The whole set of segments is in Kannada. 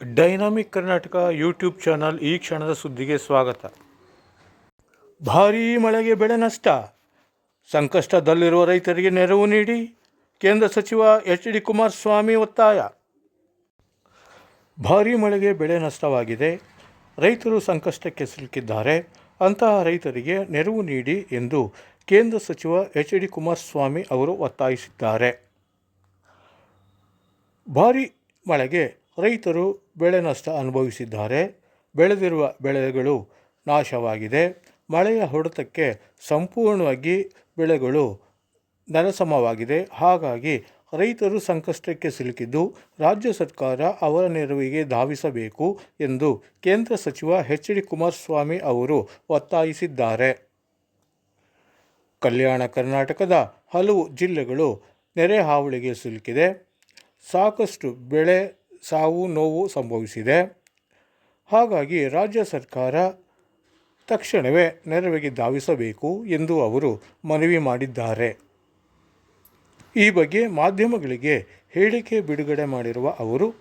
ಡೈನಾಮಿಕ್ ಕರ್ನಾಟಕ ಯೂಟ್ಯೂಬ್ ಚಾನಲ್ ಈ ಕ್ಷಣದ ಸುದ್ದಿಗೆ ಸ್ವಾಗತ. ಭಾರೀ ಮಳೆಗೆ ಬೆಳೆ ನಷ್ಟ. ಸಂಕಷ್ಟದಲ್ಲಿರುವ ರೈತರಿಗೆ ನೆರವು ನೀಡಿ ಕೇಂದ್ರ ಸಚಿವ ಎಚ್ ಡಿ ಕುಮಾರಸ್ವಾಮಿ ಒತ್ತಾಯ. ಭಾರೀ ಮಳೆಗೆ ಬೆಳೆ ನಷ್ಟವಾಗಿದೆ. ರೈತರು ಸಂಕಷ್ಟಕ್ಕೆ ಸಿಲುಕಿದ್ದಾರೆ. ಅಂತಹ ರೈತರಿಗೆ ನೆರವು ನೀಡಿ ಎಂದು ಕೇಂದ್ರ ಸಚಿವ ಎಚ್ ಡಿ ಕುಮಾರಸ್ವಾಮಿ ಅವರು ಒತ್ತಾಯಿಸಿದ್ದಾರೆ. ಭಾರೀ ಮಳೆಗೆ ರೈತರು ಬೆಳೆ ನಷ್ಟ ಅನುಭವಿಸಿದ್ದಾರೆ, ಬೆಳೆದಿರುವ ಬೆಳೆಗಳು ನಾಶವಾಗಿದೆ, ಮಳೆಯ ಹೊಡೆತಕ್ಕೆ ಸಂಪೂರ್ಣವಾಗಿ ಬೆಳೆಗಳು ನರಸಮವಾಗಿದೆ. ಹಾಗಾಗಿ ರೈತರು ಸಂಕಷ್ಟಕ್ಕೆ ಸಿಲುಕಿದ್ದು ರಾಜ್ಯ ಸರ್ಕಾರ ಅವರ ನೆರವಿಗೆ ಧಾವಿಸಬೇಕು ಎಂದು ಕೇಂದ್ರ ಸಚಿವ ಎಚ್ ಡಿ ಕುಮಾರಸ್ವಾಮಿ ಅವರು ಒತ್ತಾಯಿಸಿದ್ದಾರೆ. ಕಲ್ಯಾಣ ಕರ್ನಾಟಕದ ಹಲವು ಜಿಲ್ಲೆಗಳು ನೆರೆ ಹಾವಳಿಗೆ ಸಿಲುಕಿದೆ. ಸಾಕಷ್ಟು ಬೆಳೆ ಸಾವು ನೋವು ಸಂಭವಿಸಿದೆ. ಹಾಗಾಗಿ ರಾಜ್ಯ ಸರ್ಕಾರ ತಕ್ಷಣವೇ ನೆರವಿಗೆ ಧಾವಿಸಬೇಕು ಎಂದು ಅವರು ಮನವಿ ಮಾಡಿದ್ದಾರೆ. ಈ ಬಗ್ಗೆ ಮಾಧ್ಯಮಗಳಿಗೆ ಹೇಳಿಕೆ ಬಿಡುಗಡೆ ಮಾಡಿರುವ ಅವರು,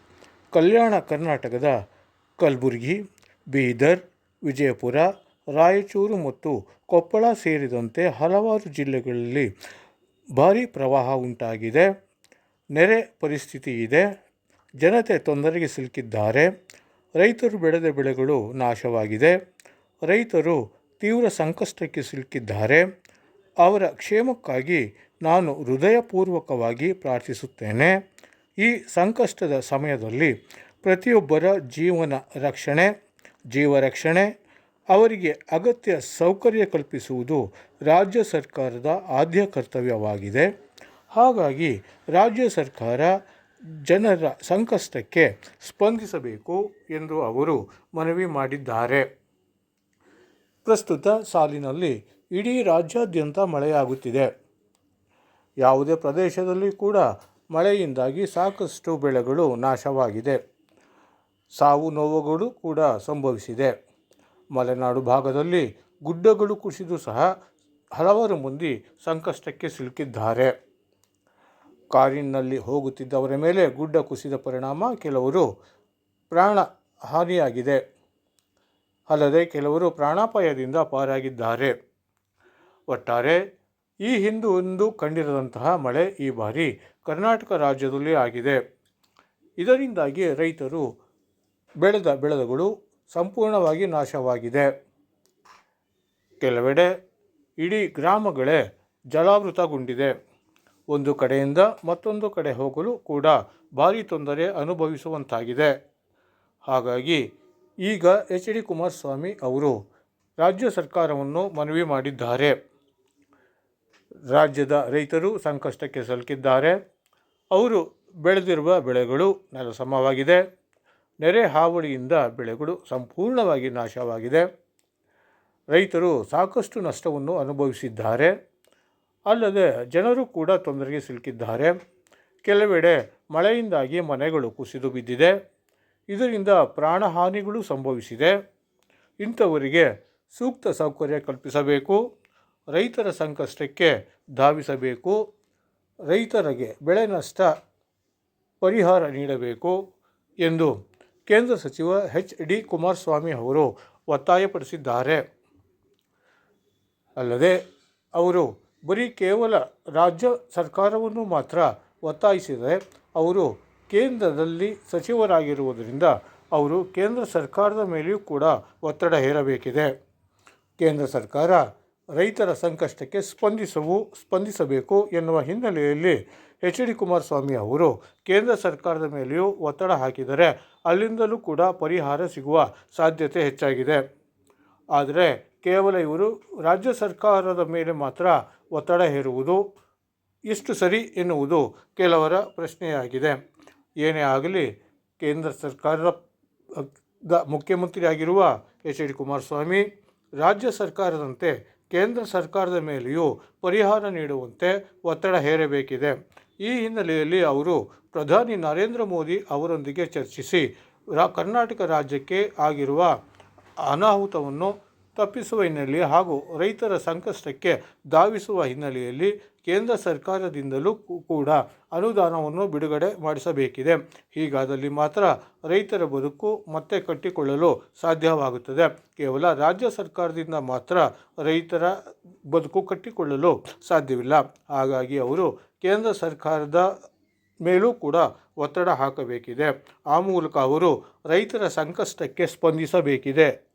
ಕಲ್ಯಾಣ ಕರ್ನಾಟಕದ ಕಲಬುರಗಿ, ಬೀದರ್, ವಿಜಯಪುರ, ರಾಯಚೂರು ಮತ್ತು ಕೊಪ್ಪಳ ಸೇರಿದಂತೆ ಹಲವಾರು ಜಿಲ್ಲೆಗಳಲ್ಲಿ ಭಾರೀ ಪ್ರವಾಹ ಉಂಟಾಗಿದೆ. ನೆರೆ ಪರಿಸ್ಥಿತಿ ಇದೆ. ಜನತೆ ತೊಂದರೆಗೆ ಸಿಲುಕಿದ್ದಾರೆ. ರೈತರು ಬೆಳೆದ ಬೆಳೆಗಳು ನಾಶವಾಗಿದೆ. ರೈತರು ತೀವ್ರ ಸಂಕಷ್ಟಕ್ಕೆ ಸಿಲುಕಿದ್ದಾರೆ. ಅವರ ಕ್ಷೇಮಕ್ಕಾಗಿ ನಾನು ಹೃದಯಪೂರ್ವಕವಾಗಿ ಪ್ರಾರ್ಥಿಸುತ್ತೇನೆ. ಈ ಸಂಕಷ್ಟದ ಸಮಯದಲ್ಲಿ ಪ್ರತಿಯೊಬ್ಬರ ಜೀವನ ರಕ್ಷಣೆ, ಜೀವ ರಕ್ಷಣೆ, ಅವರಿಗೆ ಅಗತ್ಯ ಸೌಕರ್ಯ ಕಲ್ಪಿಸುವುದು ರಾಜ್ಯ ಸರ್ಕಾರದ ಆದ್ಯ ಕರ್ತವ್ಯವಾಗಿದೆ. ಹಾಗಾಗಿ ರಾಜ್ಯ ಸರ್ಕಾರ ಜನರ ಸಂಕಷ್ಟಕ್ಕೆ ಸ್ಪಂದಿಸಬೇಕು ಎಂದು ಅವರು ಮನವಿ ಮಾಡಿದ್ದಾರೆ. ಪ್ರಸ್ತುತ ಸಾಲಿನಲ್ಲಿ ಇಡೀ ರಾಜ್ಯಾದ್ಯಂತ ಮಳೆಯಾಗುತ್ತಿದೆ. ಯಾವುದೇ ಪ್ರದೇಶದಲ್ಲಿ ಕೂಡ ಮಳೆಯಿಂದಾಗಿ ಸಾಕಷ್ಟು ಬೆಳೆಗಳು ನಾಶವಾಗಿದೆ. ಸಾವು ನೋವುಗಳು ಕೂಡ ಸಂಭವಿಸಿದೆ. ಮಲೆನಾಡು ಭಾಗದಲ್ಲಿ ಗುಡ್ಡಗಳು ಕುಸಿದು ಸಹ ಹಲವಾರು ಮಂದಿ ಸಂಕಷ್ಟಕ್ಕೆ ಸಿಲುಕಿದ್ದಾರೆ. ಕಾರಿನಲ್ಲಿ ಹೋಗುತ್ತಿದ್ದವರ ಮೇಲೆ ಗುಡ್ಡ ಕುಸಿದ ಪರಿಣಾಮ ಕೆಲವರು ಪ್ರಾಣ ಹಾನಿಯಾಗಿದೆ. ಅಲ್ಲದೆ ಕೆಲವರು ಪ್ರಾಣಾಪಾಯದಿಂದ ಪಾರಾಗಿದ್ದಾರೆ. ಒಟ್ಟಾರೆ, ಈ ಹಿಂದೂ ಒಂದು ಕಂಡಿರದಂತಹ ಮಳೆ ಈ ಬಾರಿ ಕರ್ನಾಟಕ ರಾಜ್ಯದಲ್ಲಿ ಆಗಿದೆ. ಇದರಿಂದಾಗಿ ರೈತರು ಬೆಳೆದ ಬೆಳೆದಗಳು ಸಂಪೂರ್ಣವಾಗಿ ನಾಶವಾಗಿದೆ. ಕೆಲವೆಡೆ ಇಡೀ ಗ್ರಾಮಗಳೇ ಜಲಾವೃತಗೊಂಡಿದೆ. ಒಂದು ಕಡೆಯಿಂದ ಮತ್ತೊಂದು ಕಡೆ ಹೋಗಲು ಕೂಡ ಭಾರಿ ತೊಂದರೆ ಅನುಭವಿಸುವಂತಾಗಿದೆ. ಹಾಗಾಗಿ ಈಗ ಎಚ್ ಡಿ ಕುಮಾರಸ್ವಾಮಿ ಅವರು ರಾಜ್ಯ ಸರ್ಕಾರವನ್ನು ಮನವಿ ಮಾಡಿದ್ದಾರೆ. ರಾಜ್ಯದ ರೈತರು ಸಂಕಷ್ಟಕ್ಕೆ ಸಿಲುಕಿದ್ದಾರೆ. ಅವರು ಬೆಳೆದಿರುವ ಬೆಳೆಗಳು ನೆಲಸಮವಾಗಿದೆ. ನೆರೆ ಹಾವಳಿಯಿಂದ ಬೆಳೆಗಳು ಸಂಪೂರ್ಣವಾಗಿ ನಾಶವಾಗಿದೆ. ರೈತರು ಸಾಕಷ್ಟು ನಷ್ಟವನ್ನು ಅನುಭವಿಸಿದ್ದಾರೆ. ಅಲ್ಲದೆ ಜನರು ಕೂಡ ತೊಂದರೆಗೆ ಸಿಲುಕಿದ್ದಾರೆ. ಕೆಲವೆಡೆ ಮಳೆಯಿಂದಾಗಿ ಮನೆಗಳು ಕುಸಿದು ಬಿದ್ದಿದೆ. ಇದರಿಂದ ಪ್ರಾಣಹಾನಿಗಳು ಸಂಭವಿಸಿದೆ. ಇಂಥವರಿಗೆ ಸೂಕ್ತ ಸೌಕರ್ಯ ಕಲ್ಪಿಸಬೇಕು. ರೈತರ ಸಂಕಷ್ಟಕ್ಕೆ ಧಾವಿಸಬೇಕು. ರೈತರಿಗೆ ಬೆಳೆ ನಷ್ಟ ಪರಿಹಾರ ನೀಡಬೇಕು ಎಂದು ಕೇಂದ್ರ ಸಚಿವ ಎಚ್. ಡಿ. ಕುಮಾರಸ್ವಾಮಿ ಅವರು ಒತ್ತಾಯಪಡಿಸಿದ್ದಾರೆ. ಅಲ್ಲದೆ ಅವರು ಬರೀ ಕೇವಲ ರಾಜ್ಯ ಸರ್ಕಾರವನ್ನು ಮಾತ್ರ ಒತ್ತಾಯಿಸಿದರೆ ಅವರು ಕೇಂದ್ರದಲ್ಲಿ ಸಚಿವರಾಗಿರುವುದರಿಂದ ಅವರು ಕೇಂದ್ರ ಸರ್ಕಾರದ ಮೇಲೆಯೂ ಕೂಡ ಒತ್ತಡ ಹೇರಬೇಕಿದೆ. ಕೇಂದ್ರ ಸರ್ಕಾರ ರೈತರ ಸಂಕಷ್ಟಕ್ಕೆ ಸ್ಪಂದಿಸವು, ಸ್ಪಂದಿಸಬೇಕು ಎನ್ನುವ ಹಿನ್ನೆಲೆಯಲ್ಲಿ ಎಚ್ ಡಿ ಕುಮಾರಸ್ವಾಮಿ ಅವರು ಕೇಂದ್ರ ಸರ್ಕಾರದ ಮೇಲೆಯೂ ಒತ್ತಡ ಹಾಕಿದರೆ ಅಲ್ಲಿಂದಲೂ ಕೂಡ ಪರಿಹಾರ ಸಿಗುವ ಸಾಧ್ಯತೆ ಹೆಚ್ಚಾಗಿದೆ. ಆದರೆ ಕೇವಲ ಇವರು ರಾಜ್ಯ ಸರ್ಕಾರದ ಮೇಲೆ ಮಾತ್ರ ಒತ್ತಡ ಹೇರುವುದು ಇಷ್ಟು ಸರಿ ಎನ್ನುವುದು ಕೆಲವರ ಪ್ರಶ್ನೆಯಾಗಿದೆ. ಏನೇ ಆಗಲಿ, ಕೇಂದ್ರ ಸರ್ಕಾರದ ಮುಖ್ಯಮಂತ್ರಿಯಾಗಿರುವ ಎಚ್ ಡಿ ಕುಮಾರಸ್ವಾಮಿ, ರಾಜ್ಯ ಸರ್ಕಾರದಂತೆ ಕೇಂದ್ರ ಸರ್ಕಾರದ ಮೇಲೆಯೂ ಪರಿಹಾರ ನೀಡುವಂತೆ ಒತ್ತಡ ಹೇರಬೇಕಿದೆ. ಈ ಹಿನ್ನೆಲೆಯಲ್ಲಿ ಅವರು ಪ್ರಧಾನಿ ನರೇಂದ್ರ ಮೋದಿ ಅವರೊಂದಿಗೆ ಚರ್ಚಿಸಿ, ರಾ, ಕರ್ನಾಟಕ ರಾಜ್ಯಕ್ಕೆ ಆಗಿರುವ ಅನಾಹುತವನ್ನು ತಪ್ಪಿಸುವ ಹಿನ್ನೆಲೆ ಹಾಗೂ ರೈತರ ಸಂಕಷ್ಟಕ್ಕೆ ಧಾವಿಸುವ ಹಿನ್ನೆಲೆಯಲ್ಲಿ ಕೇಂದ್ರ ಸರ್ಕಾರದಿಂದಲೂ ಕೂಡ ಅನುದಾನವನ್ನು ಬಿಡುಗಡೆ ಮಾಡಿಸಬೇಕಿದೆ. ಹೀಗಾದಲ್ಲಿ ಮಾತ್ರ ರೈತರ ಬದುಕು ಮತ್ತೆ ಕಟ್ಟಿಕೊಳ್ಳಲು ಸಾಧ್ಯವಾಗುತ್ತದೆ. ಕೇವಲ ರಾಜ್ಯ ಸರ್ಕಾರದಿಂದ ಮಾತ್ರ ರೈತರ ಬದುಕು ಕಟ್ಟಿಕೊಳ್ಳಲು ಸಾಧ್ಯವಿಲ್ಲ. ಹಾಗಾಗಿ ಅವರು ಕೇಂದ್ರ ಸರ್ಕಾರದ ಮೇಲೂ ಕೂಡ ಒತ್ತಡ ಹಾಕಬೇಕಿದೆ. ಆ ಮೂಲಕ ಅವರು ರೈತರ ಸಂಕಷ್ಟಕ್ಕೆ ಸ್ಪಂದಿಸಬೇಕಿದೆ.